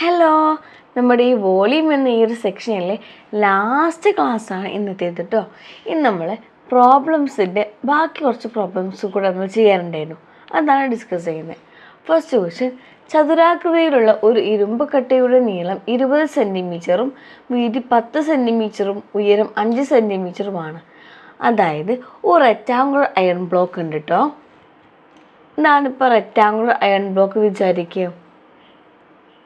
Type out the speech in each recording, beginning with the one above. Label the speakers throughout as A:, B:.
A: Hello നമ്മുടെ ഈ volume എന്ന ഈ ഒരു സെക്ഷനിലെ ലാസ്റ്റ് ക്ലാസ്സാണ് ഇന്നത്തെ കേട്ടോ ഇന്ന് നമ്മൾ പ്രോബ്ലംസിന്റെ ബാക്കി കുറച്ച് പ്രോബ്ലംസ് കൂടെ നമ്മൾ ചെയ്യാറുണ്ടായിരുന്നു. അതാണ് ഡിസ്കസ് ചെയ്യുന്നത് ഫസ്റ്റ് ക്വസ്റ്റ്യൻ ചതുരാകൃതിയിലുള്ള ഒരു ഇരുമ്പ് കട്ടയുടെ നീളം ഇരുപത് സെന്റിമീറ്ററും വീതി പത്ത് സെന്റിമീറ്ററും ഉയരം അഞ്ച് സെന്റിമീറ്ററുമാണ് അതായത് ഒരു റെക്റ്റാങ്കുലർ അയൺ ബ്ലോക്ക് ഉണ്ട് കേട്ടോ ഇതാണ് ഇപ്പോൾ റെക്റ്റാങ്കുലർ അയൺ ബ്ലോക്ക് വിചാരിക്കുക.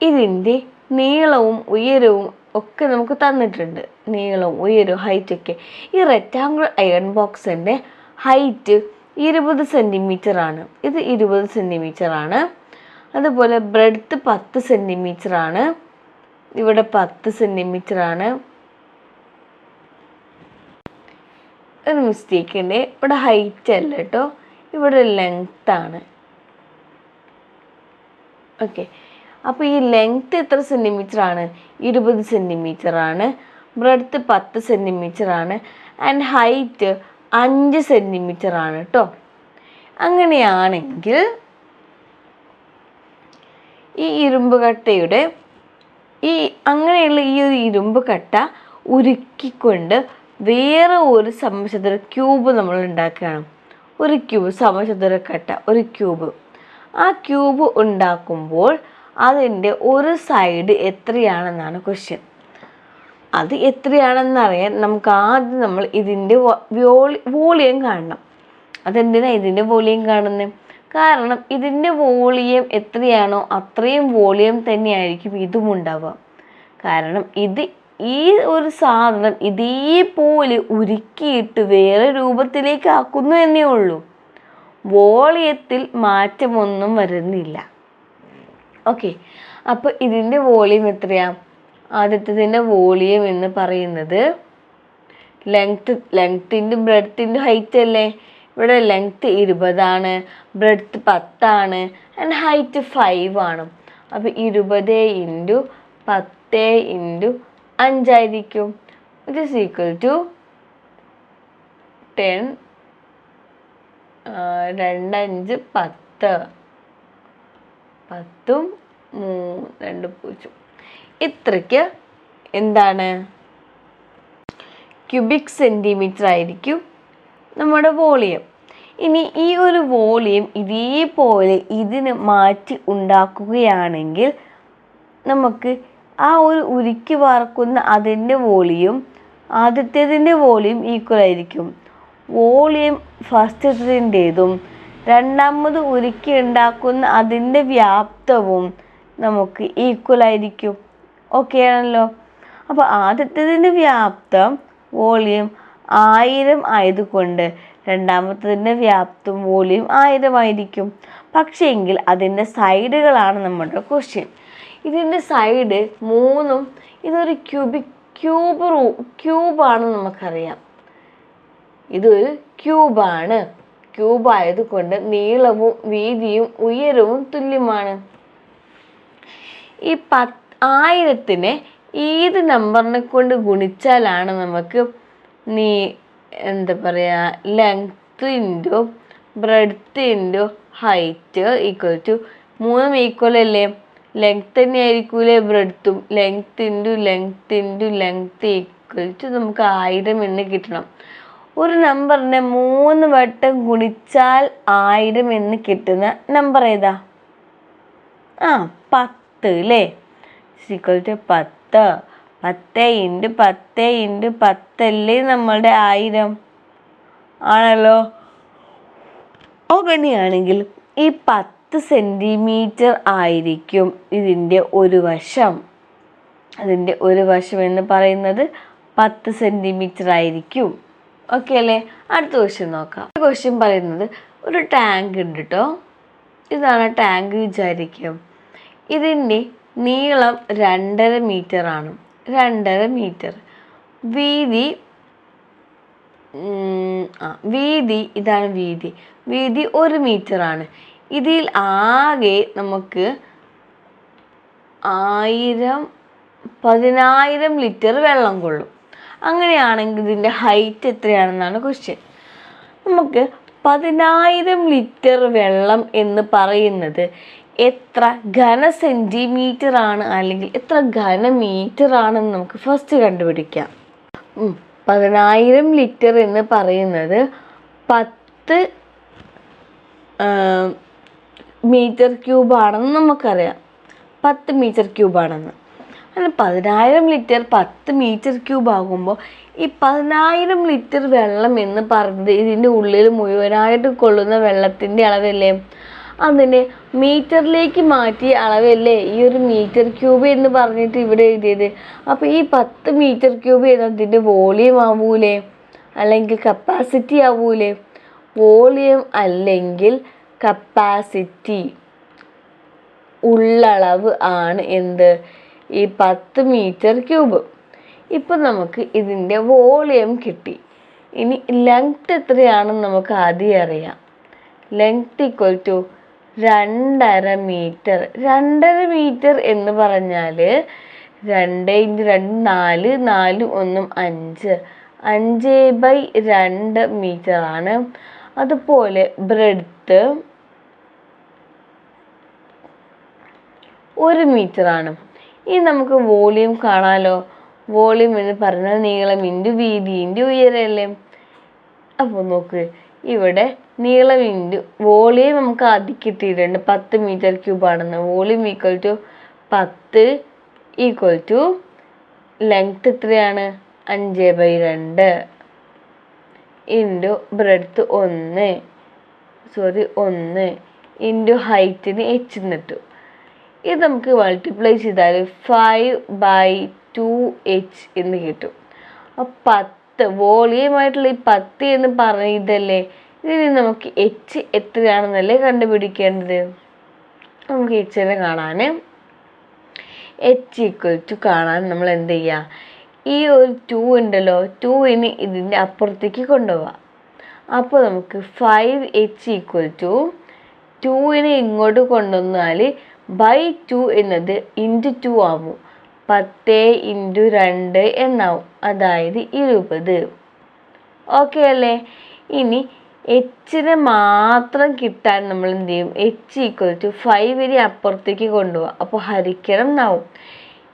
A: ഇതിന്റെ നീളവും ഉയരവും ഒക്കെ നമുക്ക് തന്നിട്ടുണ്ട്. നീളവും ഉയരവും ഹൈറ്റ് ഒക്കെ. ഈ റെക്റ്റാങ്കുലർ അയൺ ബോക്സിന്റെ ഹൈറ്റ് ഇരുപത് സെന്റിമീറ്റർ ആണ്. ഇത് ഇരുപത് സെന്റിമീറ്റർ ആണ്. അതുപോലെ ബ്രെഡ്ത്ത് പത്ത് സെന്റിമീറ്റർ ആണ്. ഇവിടെ പത്ത് സെന്റിമീറ്റർ ആണ്. ഒരു മിസ്റ്റേക്ക് ഉണ്ട് ഇവിടെ ഹൈറ്റ് അല്ല കേട്ടോ ഇവിടെ ലെങ്ത് ആണ്. ഓക്കെ അപ്പോൾ ഈ ലെങ്ത്ത് എത്ര സെന്റിമീറ്റർ ആണ്? ഇരുപത് സെന്റിമീറ്റർ ആണ്. ബ്രെഡ്ത്ത് പത്ത് സെന്റിമീറ്റർ ആണ്. ആൻഡ് ഹൈറ്റ് അഞ്ച് സെന്റിമീറ്റർ ആണ് കേട്ടോ അങ്ങനെയാണെങ്കിൽ ഈ ഇരുമ്പ് കട്ടയുടെ ഈ അങ്ങനെയുള്ള ഈ ഒരു ഇരുമ്പ് കട്ട ഉരുക്കിക്കൊണ്ട് വേറെ ഒരു സമചതുര ക്യൂബ് നമ്മൾ ഉണ്ടാക്കുകയാണ്. ഒരു ക്യൂബ് സമചതുര കട്ട ഒരു ക്യൂബ് ആ ക്യൂബ് ഉണ്ടാക്കുമ്പോൾ അതിന്റെ ഒരു സൈഡ് എത്രയാണെന്നാണ് ക്വസ്റ്റ്യൻ അത് എത്രയാണെന്നറിയാൻ നമുക്ക് ആദ്യം നമ്മൾ ഇതിന്റെ വോളി വോളിയം കാണണം. അതെന്തിനാണ് ഇതിന്റെ വോളിയം കാണുന്നത് കാരണം ഇതിന്റെ വോളിയം എത്രയാണോ അത്രയും വോളിയം തന്നെയായിരിക്കും ഇതും ഉണ്ടാവുക. കാരണം ഇത് ഈ ഒരു സാധനം ഇതേപോലെ ഉരുക്കിയിട്ട് വേറെ രൂപത്തിലേക്ക് ആക്കുന്നു എന്നേ ഉള്ളൂ. വോളിയത്തിൽ മാറ്റമൊന്നും വരുന്നില്ല. ഓക്കെ അപ്പോൾ ഇതിന്റെ വോളിയം എത്രയാ? ആദ്യത്തതിന്റെ വോളിയം എന്ന് പറയുന്നത് ലെങ്ത്ത് ലെങ്ത്തിന്റെ ബ്രെഡത്തിന്റെ ഹൈറ്റ് അല്ലേ? ഇവിടെ ലെങ്ത്ത് ഇരുപതാണ് ബ്രെഡ്ത്ത് പത്താണ് ആൻഡ് ഹൈറ്റ് ഫൈവ് ആണ്. അപ്പോൾ ഇരുപത് ഇന്റു പത്ത് into അഞ്ചായിരിക്കും. It is equal to ten രണ്ടഞ്ച് പത്ത്. പത്തും മൂ രണ്ട് പൂജ്യം. ഇത്രയ്ക്ക് എന്താണ്? ക്യൂബിക് സെന്റിമീറ്റർ ആയിരിക്കും നമ്മുടെ വോളിയം. ഇനി ഈ ഒരു വോളിയം ഇതേപോലെ ഇതിന് മാറ്റി ഉണ്ടാക്കുകയാണെങ്കിൽ നമുക്ക് ആ ഒരു ഉരുക്കി വാർക്കുന്ന അതിന്റെ വോളിയം ആദ്യത്തേതിന്റെ വോളിയം ഈക്വൽ ആയിരിക്കും. വോളിയം ഫസ്റ്റ് ഫസ്റ്റത്തേതിന്റേതും രണ്ടാമത് ഉരുക്കി ഉണ്ടാക്കുന്ന അതിന്റെ വ്യാപ്തവും നമുക്ക് ഈക്വൽ ആയിരിക്കും. ഓക്കെ ആണല്ലോ? അപ്പോൾ ആദ്യത്തേതിന്റെ വ്യാപ്തം വോളിയം ആയിരം ആയതുകൊണ്ട് രണ്ടാമത്തതിന്റെ വ്യാപ്തം വോളിയം ആയിരമായിരിക്കും പക്ഷേ എങ്കിൽ അതിന്റെ സൈഡുകളാണ് നമ്മുടെ ക്വസ്റ്റ്യൻ ഇതിന്റെ സൈഡ് മൂന്നും ഇതൊരു ക്യൂബിക് ക്യൂബ് റൂ ക്യൂബാണെന്ന് നമുക്കറിയാം. ഇതൊരു ക്യൂബാണ് ക്യൂബ് ആയതുകൊണ്ട് നീളവും വീതിയും ഉയരവും തുല്യമാണ്. ഈ പത്ത് ആയിരത്തിനെ ഏത് നമ്പറിനെ കൊണ്ട് ഗുണിച്ചാലാണ് നമുക്ക് നീ എന്താ പറയുക length into breadth into height equal to മൂന്നും ഈക്വൽ അല്ലേ? ലെങ്ത് തന്നെ ആയിരിക്കൂലേ ബ്രെഡ്ത്തും length into length into length equal to നമുക്ക് ആയിരം എന്ന് കിട്ടണം. ഒരു നമ്പറിനെ മൂന്ന് വട്ടം ഗുണിച്ചാൽ ആയിരം എന്ന് കിട്ടുന്ന നമ്പർ ഏതാ? ആ പത്ത് അല്ലേ സിക്വൽ ടു പത്ത്. പത്ത് ഇന്റു പത്ത് ഇന്റു പത്തല്ലേ നമ്മളുടെ ആയിരം? ആണല്ലോ. അങ്ങനെയാണെങ്കിൽ ഈ പത്ത് സെന്റിമീറ്റർ ആയിരിക്കും ഇതിന്റെ ഒരു വശം. അതിന്റെ ഒരു വശം എന്ന് പറയുന്നത് പത്ത് സെന്റിമീറ്റർ ആയിരിക്കും. ഓക്കെ അല്ലേ? അടുത്ത ക്വസ്റ്റ്യൻ നോക്കാം. ക്വസ്റ്റ്യൻ പറയുന്നത് ഒരു ടാങ്ക് ഉണ്ട് കേട്ടോ ഇതാണ് ടാങ്ക് വിചാരിക്കും. ഇതിന്റെ നീളം രണ്ടര മീറ്റർ ആണ്. രണ്ടര മീറ്റർ വീതി ആ വീതി ഇതാണ് വീതി. വീതി ഒരു മീറ്റർ ആണ്. ഇതിൽ ആകെ നമുക്ക് ആയിരം പതിനായിരം ലിറ്റർ വെള്ളം കൊള്ളും. അങ്ങനെയാണെങ്കിൽ ഇതിന്റെ ഹൈറ്റ് എത്രയാണെന്നാണ് ക്വസ്റ്റ്യൻ നമുക്ക് പതിനായിരം ലിറ്റർ വെള്ളം എന്ന് പറയുന്നത് എത്ര ഘന സെന്റിമീറ്റർ ആണ് അല്ലെങ്കിൽ എത്ര ഘന മീറ്റർ ആണെന്ന് നമുക്ക് ഫസ്റ്റ് കണ്ടുപിടിക്കാം. പതിനായിരം ലിറ്റർ എന്ന് പറയുന്നത് പത്ത് മീറ്റർ ക്യൂബാണെന്ന് നമുക്കറിയാം. പത്ത് മീറ്റർ ക്യൂബ് അങ്ങനെ പതിനായിരം ലിറ്റർ പത്ത് മീറ്റർ ക്യൂബ് ആകുമ്പോൾ ഈ പതിനായിരം ലിറ്റർ വെള്ളം എന്ന് പറഞ്ഞത് ഇതിന്റെ ഉള്ളിൽ മുഴുവനായിട്ട് കൊള്ളുന്ന വെള്ളത്തിന്റെ അളവല്ലേ? അതിനെ മീറ്ററിലേക്ക് മാറ്റിയ അളവല്ലേ ഈ ഒരു മീറ്റർ ക്യൂബ് എന്ന് പറഞ്ഞിട്ട് ഇവിടെ എഴുതിയത്? അപ്പോൾ ഈ പത്ത് മീറ്റർ ക്യൂബ് എന്നതിന്റെ വോളിയം ആവൂലേ? അല്ലെങ്കിൽ കപ്പാസിറ്റി ആവൂലേ? വോളിയം അല്ലെങ്കിൽ കപ്പാസിറ്റി ഉള്ളളവ് ആണ് എന്ത്? ഈ പത്ത് മീറ്റർ ക്യൂബ്. ഇപ്പം നമുക്ക് ഇതിന്റെ വോളിയം കിട്ടി. ഇനി ലെങ്ത് എത്രയാണെന്ന് നമുക്ക് ആദ്യം അറിയാം. ലെങ്ത് ഈക്വൽ ടു രണ്ടര മീറ്റർ. രണ്ടര മീറ്റർ എന്ന് പറഞ്ഞാൽ രണ്ട് ഇഞ്ച് രണ്ട് നാല് നാല് ഒന്നും അഞ്ച്. അഞ്ച് ബൈ രണ്ട് മീറ്റർ ആണ്. അതുപോലെ ബ്രെഡ്ത്ത് ഒരു മീറ്റർ ആണ്. ഇനി നമുക്ക് വോളിയം കാണാലോ. വോളിയം എന്ന് പറഞ്ഞാൽ നീളം ഇന്റു വീതി ഇന്റു ഉയരല്ലേ? അപ്പോൾ നോക്ക് ഇവിടെ നീളം ഇന്റു വോളിയം നമുക്ക് ആദ്യം കിട്ടിയിട്ടുണ്ട് പത്ത് മീറ്റർ ക്യൂബ് ആണെന്ന്. വോളിയം ഈക്വൽ ടു പത്ത് ഈക്വൽ ടു ലെങ്ത് എത്രയാണ്? അഞ്ച് ബൈ രണ്ട് ഇന്റു ബ്രെഡ്ത്ത് ഒന്ന്. സോറി ഒന്ന്. ഇന്റു ഹൈറ്റിന് എച്ച് എന്നിട്ടു. ഇത് നമുക്ക് മൾട്ടിപ്ലൈ ചെയ്താൽ ഫൈവ് ബൈ ടു എച്ച് എന്ന് കിട്ടും. അപ്പോൾ പത്ത് വോളിയമായിട്ടുള്ള ഈ പത്ത് എന്ന് പറഞ്ഞ ഇതല്ലേ? ഇതിന് നമുക്ക് എച്ച് എത്രയാണെന്നല്ലേ കണ്ടുപിടിക്കേണ്ടത്? നമുക്ക് എച്ചിനെ കാണാൻ എച്ച് ഈക്വൽ ടു കാണാൻ നമ്മൾ എന്ത് ചെയ്യുക ഈ ഒരു ടു ഉണ്ടല്ലോ ടുവിന് ഇതിന്റെ അപ്പുറത്തേക്ക് കൊണ്ടുപോവാം. അപ്പോൾ നമുക്ക് ഫൈവ് എച്ച് ഈക്വൽ ടു ടുവിനെ ഇങ്ങോട്ട് കൊണ്ടുവന്നാൽ ബൈ ടു എന്നത് ഇന്റു ടു ആവും. പത്ത് ഇന്റു രണ്ട് എന്നാവും. അതായത് ഇരുപത്. ഓക്കെ അല്ലേ? ഇനി എച്ചിനെ മാത്രം കിട്ടാൻ നമ്മൾ എന്ത് ചെയ്യും? എച്ച് ഈക്വൽ ടു ഫൈവിനെ അപ്പുറത്തേക്ക് കൊണ്ടുപോകാം അപ്പോൾ ഹരിക്കണം എന്നാവും.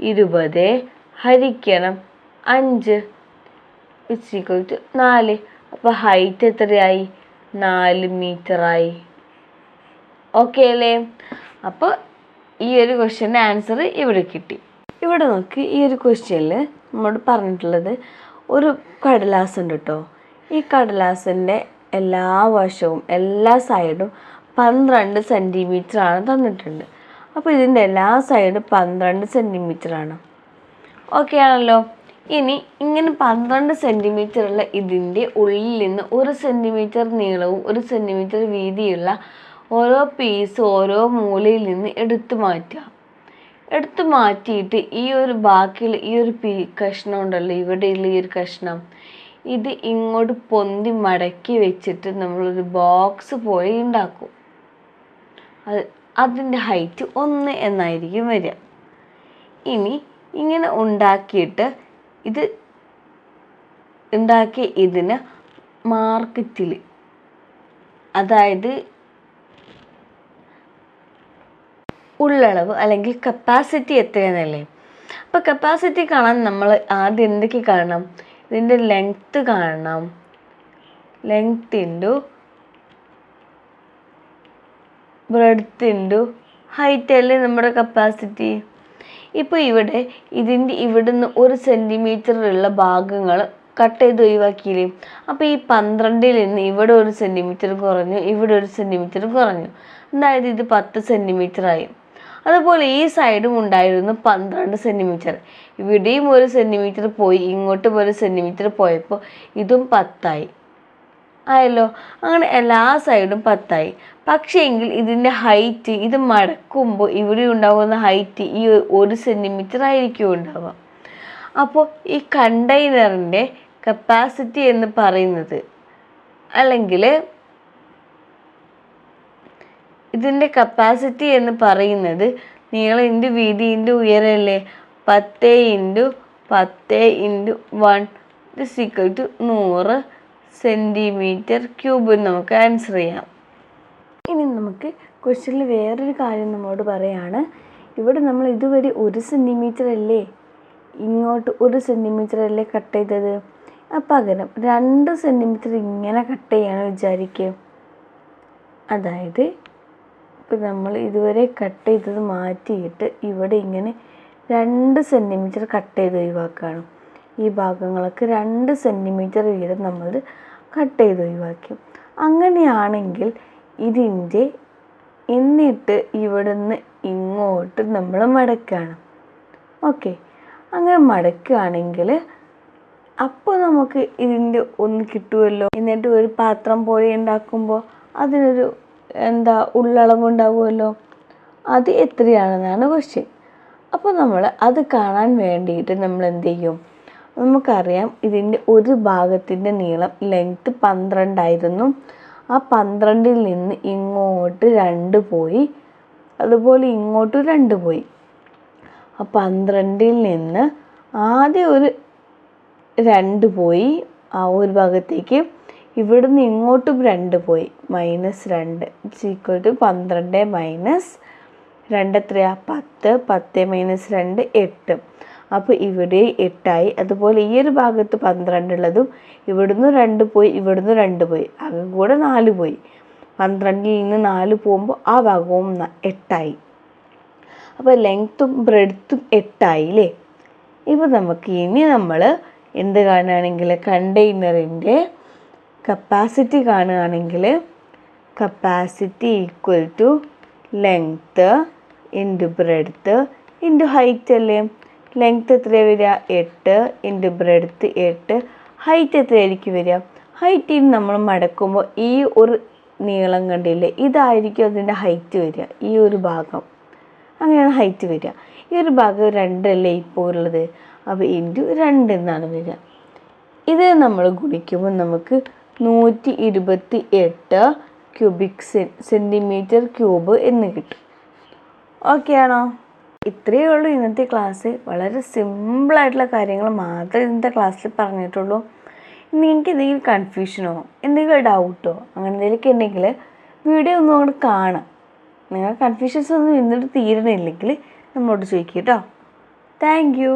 A: ഇരുപത് ഹരിക്കണം അഞ്ച്. ഇറ്റ്സ് ഈക്വൽ ടു നാല്. അപ്പോൾ ഹൈറ്റ് എത്രയായി? നാല് മീറ്ററായി ഓക്കെ അല്ലേ? അപ്പോൾ ഈ ഒരു ക്വസ്റ്റ്യന്റെ ആൻസർ ഇവിടെ കിട്ടി. ഇവിടെ നോക്ക് ഈ ഒരു ക്വസ്റ്റ്യനിൽ നമ്മോട് പറഞ്ഞിട്ടുള്ളത് ഒരു കടലാസ് ഉണ്ട് കേട്ടോ ഈ കടലാസിന്റെ എല്ലാ വശവും എല്ലാ സൈഡും പന്ത്രണ്ട് സെന്റിമീറ്റർ ആണ് തന്നിട്ടുണ്ട്. അപ്പോൾ ഇതിന്റെ എല്ലാ സൈഡും പന്ത്രണ്ട് സെന്റിമീറ്റർ ആണ്. ഓക്കെ ആണല്ലോ? ഇനി ഇങ്ങനെ പന്ത്രണ്ട് സെന്റിമീറ്റർ ഉള്ള ഇതിന്റെ ഉള്ളിൽ നിന്ന് ഒരു സെന്റിമീറ്റർ നീളവും ഒരു സെന്റിമീറ്റർ വീതിയുള്ള ഓരോ പീസ് ഓരോ മൂലയിൽ നിന്ന് എടുത്തു മാറ്റുക. എടുത്തു മാറ്റിയിട്ട് ഈ ഒരു ബാക്കിയുള്ള ഈ ഒരു പീ കഷ്ണം ഉണ്ടല്ലോ ഇവിടെയുള്ള ഈ ഒരു കഷ്ണം ഇത് ഇങ്ങോട്ട് പൊന്തി മടക്കി വെച്ചിട്ട് നമ്മളൊരു ബോക്സ് പോലെ ഉണ്ടാക്കും. അത് അതിന്റെ ഹൈറ്റ് ഒന്ന് എന്നായിരിക്കും വരിക. ഇനി ഇങ്ങനെ ഉണ്ടാക്കിയിട്ട് ഇത് ഉണ്ടാക്കിയ ഇതിന് മാർക്കറ്റിൽ അതായത് ഉള്ളളവ് അല്ലെങ്കിൽ കപ്പാസിറ്റി എത്രയെന്നല്ലേ? അപ്പോൾ കപ്പാസിറ്റി കാണാൻ നമ്മൾ ആദ്യം എന്തൊക്കെ കാണണം? ഇതിന്റെ ലെങ്ത്ത് കാണണം. Length into breadth into height അല്ലേ നമ്മുടെ കപ്പാസിറ്റി ഇപ്പോൾ ഇവിടെ ഇതിന്റെ ഇവിടുന്ന് ഒരു സെന്റിമീറ്ററിലുള്ള ഭാഗങ്ങൾ കട്ട് ചെയ്ത് ഒഴിവാക്കിയില്ലേ? അപ്പോൾ ഈ പന്ത്രണ്ടിൽ നിന്ന് ഇവിടെ ഒരു സെന്റിമീറ്റർ കുറഞ്ഞു ഇവിടെ ഒരു സെന്റിമീറ്റർ കുറഞ്ഞു. അതായത് ഇത് പത്ത് സെന്റിമീറ്റർ ആയി. അതുപോലെ ഈ സൈഡും ഉണ്ടായിരുന്നു പന്ത്രണ്ട് സെന്റിമീറ്റർ ഇവിടെയും ഒരു സെന്റിമീറ്റർ പോയി ഇങ്ങോട്ടും ഒരു സെന്റിമീറ്റർ പോയപ്പോൾ ഇതും പത്തായി. ആയല്ലോ? അങ്ങനെ എല്ലാ സൈഡും പത്തായി. പക്ഷേ എങ്കിൽ ഇതിന്റെ ഹൈറ്റ് ഇത് മടക്കുമ്പോൾ ഇവിടെ ഉണ്ടാകുന്ന ഹൈറ്റ് ഈ ഒരു സെന്റിമീറ്റർ ആയിരിക്കും ഉണ്ടാവുക. അപ്പോൾ ഈ കണ്ടെയ്നറിന്റെ കപ്പാസിറ്റി എന്ന് പറയുന്നത് അല്ലെങ്കിൽ ഇതിന്റെ കപ്പാസിറ്റി എന്ന് പറയുന്നത് നീളം ഇന്റു വീതി ഇന്റു ഉയരല്ലേ? പത്ത് ഇന്റു പത്ത് into one is equal to നൂറ് സെന്റിമീറ്റർ ക്യൂബ് നമുക്ക് ആൻസർ ചെയ്യാം. ഇനി നമുക്ക് ക്വസ്റ്റ്യനിൽ വേറൊരു കാര്യം നമ്മോട് പറയാണ്. ഇവിടെ നമ്മൾ ഇതുവരെ ഒരു സെന്റിമീറ്റർ അല്ലേ? ഇങ്ങോട്ട് ഒരു സെന്റിമീറ്റർ അല്ലേ കട്ട് ചെയ്തത്? പകരം രണ്ട് സെന്റിമീറ്റർ ഇങ്ങനെ കട്ട് ചെയ്യാണ് വിചാരിക്കുക. അതായത് ഇപ്പം നമ്മൾ ഇതുവരെ കട്ട് ചെയ്തത് മാറ്റിയിട്ട് ഇവിടെ ഇങ്ങനെ രണ്ട് സെന്റിമീറ്റർ കട്ട് ചെയ്ത് ഒഴിവാക്കുകയാണ്. ഈ ഭാഗങ്ങളൊക്കെ രണ്ട് സെന്റിമീറ്റർ വീതം നമ്മൾ കട്ട് ചെയ്ത് ഒഴിവാക്കി. അങ്ങനെയാണെങ്കിൽ ഇതിന്റെ എന്നിട്ട് ഇവിടുന്ന് ഇങ്ങോട്ട് നമ്മൾ മടക്കുകയാണ്. ഓക്കെ അങ്ങനെ മടക്കുകയാണെങ്കിൽ അപ്പോൾ നമുക്ക് ഇതിന്റെ ഒന്ന് കിട്ടുമല്ലോ എന്നിട്ട് ഒരു പാത്രം പോലെ ഉണ്ടാക്കുമ്പോൾ അതിനൊരു എന്താ ഉള്ളളവുണ്ടാവുമല്ലോ അത് എത്രയാണെന്നാണ് ക്വസ്റ്റ്യൻ അപ്പോൾ നമ്മൾ അത് കാണാൻ വേണ്ടിയിട്ട് നമ്മൾ എന്ത് ചെയ്യും? നമുക്കറിയാം ഇതിന്റെ ഒരു ഭാഗത്തിന്റെ നീളം ലെങ്ത്ത് പന്ത്രണ്ടായിരുന്നു. ആ പന്ത്രണ്ടിൽ നിന്ന് ഇങ്ങോട്ട് രണ്ട് പോയി. അതുപോലെ ഇങ്ങോട്ട് രണ്ട് പോയി. ആ പന്ത്രണ്ടിൽ നിന്ന് ആദ്യം ഒരു രണ്ട് പോയി ആ ഒരു ഭാഗത്തേക്ക്. ഇവിടുന്ന് ഇങ്ങോട്ടും രണ്ട് പോയി. മൈനസ് രണ്ട്. ഈക്വൽ ടു പന്ത്രണ്ട് മൈനസ് രണ്ട് എത്രയാ? പത്ത്. പത്ത് മൈനസ് രണ്ട് എട്ട്. അപ്പോൾ ഇവിടെ എട്ടായി. അതുപോലെ ഈ ഒരു ഭാഗത്ത് പന്ത്രണ്ട് ഉള്ളതും ഇവിടുന്ന് രണ്ട് പോയി ഇവിടുന്ന് രണ്ട് പോയി. ആകെ കൂടെ നാല് പോയി. പന്ത്രണ്ടിൽ നിന്ന് നാല് പോകുമ്പോൾ ആ ഭാഗവും എട്ടായി. അപ്പോൾ ലെങ്ത്തും ബ്രെഡ്ത്തും എട്ടായി അല്ലേ ഇപ്പോൾ നമുക്ക് ഇനി നമ്മൾ എന്ത് കാണുകയാണെങ്കിൽ കണ്ടെയ്നറിന്റെ കപ്പാസിറ്റി കാണുകയാണെങ്കിൽ capacity equal to length into breadth into height അല്ലേ? ലെങ്ത്ത് എത്ര വരിക? എട്ട് ഇന്റു ബ്രെഡ്ത്ത് എട്ട്. ഹൈറ്റ് എത്രയായിരിക്കും വരിക? ഹൈറ്റിൽ നമ്മൾ മടക്കുമ്പോൾ ഈ ഒരു നീളം കണ്ടില്ലേ ഇതായിരിക്കും അതിന്റെ ഹൈറ്റ് വരിക. ഈ ഒരു ഭാഗം. അങ്ങനെയാണ് ഹൈറ്റ് വരിക. ഈ ഒരു ഭാഗം രണ്ടല്ലേ ഇപ്പോൾ ഉള്ളത് അപ്പോൾ ഇന്റു രണ്ട് എന്നാണ് വരിക. ഇത് നമ്മൾ ഗുണിക്കുമ്പോൾ നമുക്ക് നൂറ്റി ഇരുപത്തി എട്ട് ക്യൂബിക് സെ സെന്റിമീറ്റർ ക്യൂബ് എന്ന് കിട്ടും. ഓക്കെ ആണോ? ഇത്രയേ ഉള്ളൂ ഇന്നത്തെ ക്ലാസ് വളരെ സിമ്പിളായിട്ടുള്ള കാര്യങ്ങൾ മാത്രമേ ഇന്നത്തെ ക്ലാസ്സിൽ പറഞ്ഞിട്ടുള്ളൂ. നിങ്ങൾക്ക് എന്തെങ്കിലും കൺഫ്യൂഷനോ എന്തെങ്കിലും ഡൗട്ടോ അങ്ങനെ എന്തെങ്കിലുമൊക്കെ ഉണ്ടെങ്കിൽ വീഡിയോ ഒന്നും അങ്ങോട്ട് കാണാം. നിങ്ങൾ കൺഫ്യൂഷൻസ് ഒന്നും ഇന്നിട്ട് തീരണില്ലെങ്കിൽ നമ്മോട് ചോദിക്കുക കേട്ടോ. Thank you